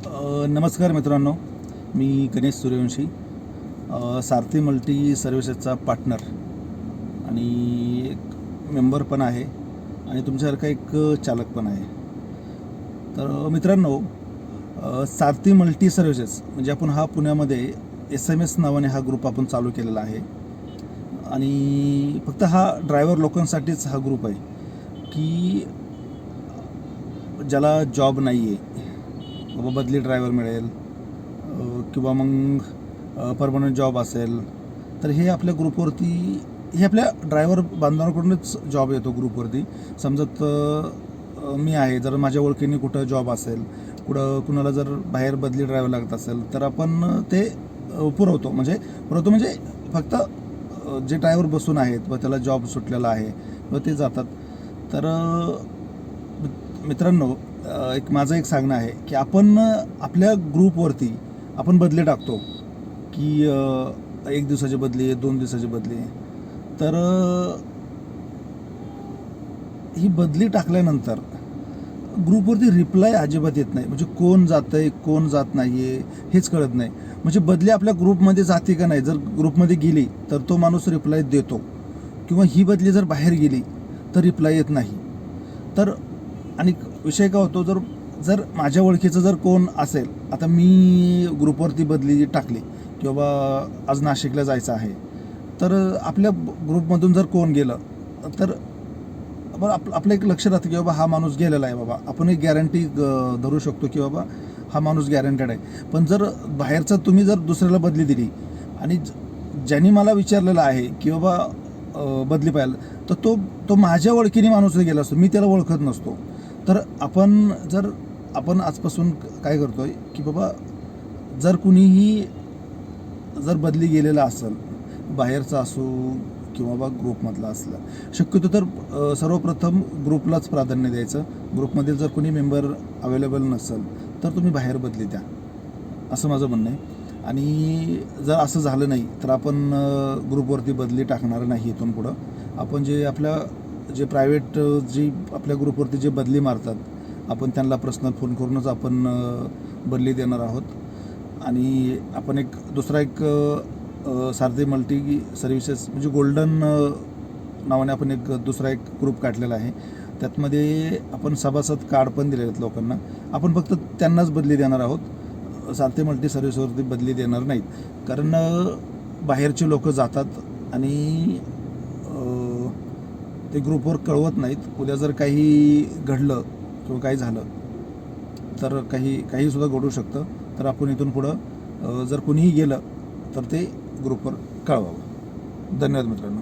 नमस्कार मित्रांनो मी गणेश सूर्यवंशी सारथी मल्टी सर्व्हिसेसचा पार्टनर आणि एक मेंबर पण आहे आणि तुमच्यासारखा एक चालक पण आहे. तर मित्रांनो सारथी मल्टी सर्व्हिसेस म्हणजे आपण हा पुण्यामध्ये एस एम एस नावाने हा ग्रुप आपण चालू केलेला आहे आणि फक्त हा ड्रायव्हर लोकांसाठीच हा ग्रुप आहे की ज्याला जॉब नाही आहे बाबा बदली ड्रायव्हर मिळेल किंवा मग परमनंट जॉब असेल तर हे आपल्या ग्रुपवरती हे आपल्या ड्रायव्हर बांधवांकडूनच जॉब येतो ग्रुपवरती समजत मी आहे जर माझ्या ओळखीने कुठं जॉब असेल कुठं कुणाला जर बाहेर बदली ड्रायव्हर लागत असेल तर आपण ते पुरवतो. म्हणजे पुरवतो म्हणजे फक्त जे ड्रायव्हर बसून आहेत व त्याला जॉब सुटलेला आहे व ते जातात. तर मित्रांनो एक माझं एक सांगणं आहे की आपण आपल्या ग्रुपवरती आपण बदले टाकतो की एक दिवसाची बदली आहे दोन दिवसाची बदली. आहे तर ही बदली टाकल्यानंतर ग्रुपवरती रिप्लाय अजिबात येत नाही. म्हणजे कोण जात आहे कोण जात नाही आहे हेच कळत नाही. म्हणजे बदली आपल्या ग्रुपमध्ये जाते का नाही? जर ग्रुपमध्ये गेली तर तो माणूस रिप्लाय देतो. किंवा ही बदली जर बाहेर गेली तर रिप्लाय येत नाही. तर आणि विषय काय होतो जर जर माझ्या ओळखीचं जर कोण असेल आता मी ग्रुपवरती बदली टाकली की बाबा आज नाशिकला जायचं आहे तर आपल्या ग्रुपमधून जर कोण गेलं तर बरं आप आपलं एक लक्ष राहतं की बाबा हा माणूस गेलेला आहे बाबा. आपण एक गॅरंटी धरू शकतो की बाबा हा माणूस गॅरंटेड आहे. पण जर बाहेरचं तुम्ही जर दुसऱ्याला बदली दिली आणि ज- ज्यांनी मला विचारलेलं आहे की बाबा बदली पाहिजे तर तो तो माझ्या ओळखीने माणूस गेला असतो. मी त्याला ओळखत नसतो. तर आपण जर आपण आजपासून काय करतो आहे की बाबा जर कुणीही जर बदली गेलेला असेल बाहेरचा असो किंवा बा ग्रुपमधला असला शक्यतो तर सर्वप्रथम ग्रुपलाच प्राधान्य द्यायचं. ग्रुपमधील जर कोणी मेंबर अवेलेबल नसेल तर तुम्ही बाहेर बदली द्या. असं माझं म्हणणं आहे. आणि जर असं झालं नाही तर आपण ग्रुपवरती बदली टाकणार नाही इथून पुढं. आपण जे आपल्या जे प्रायव्हेट जी आपल्या ग्रुपवरती जे बदली मारतात आपण त्यांना पर्सनल फोन करूनच आपण बदली देणार आहोत. आणि आपण एक दुसरा एक सारथी मल्टी सर्व्हिसेस म्हणजे गोल्डन नावाने आपण एक दुसरा एक ग्रुप काढलेला आहे. त्यातमध्ये आपण सभासद कार्ड पण दिलेले आहेत लोकांना. आपण फक्त त्यांनाच बदली देणार आहोत. सारथी मल्टी सर्व्हिसवरती बदली देणार नाहीत. कारण बाहेरचे लोक जातात आणि ते ग्रुपवर कळवत नाहीत. उद्या जर काही घडलं किंवा काही झालं तर काही काहीसुद्धा घडू शकतं. तर आपण इथून पुढं जर कुणीही गेलं तर ते ग्रुपवर कळवावं. धन्यवाद मित्रांनो.